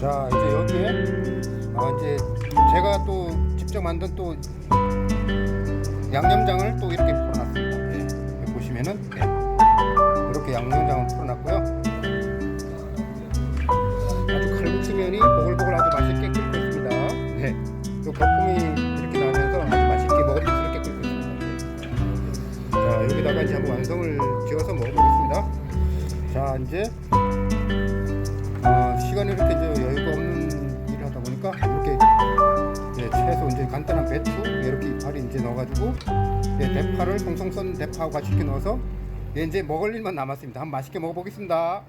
자 이제 여기에 아 이제 제가 또 직접 만든 또 양념장을 또 이렇게 풀어놨습니다. 네. 보시면은 네. 이렇게 양념장을 풀어놨고요. 아주 칼국수 면이 보글보글 아주 맛있게 끓고 있습니다. 네. 요 거품이 이렇게 나면서 아주 맛있게 먹음직스럽게 끓고 있습니다. 네. 자 여기다가 이제 한번 완성을 지어서 먹어보겠습니다. 자 이제 보니까 이렇게 예, 채소 이제 간단한 배추 이렇게 이파리 이제 넣어가지고 예, 대파를 송송 썬 대파하고 같이 이렇게 넣어서 예, 이제 먹을 일만 남았습니다. 한번 맛있게 먹어보겠습니다.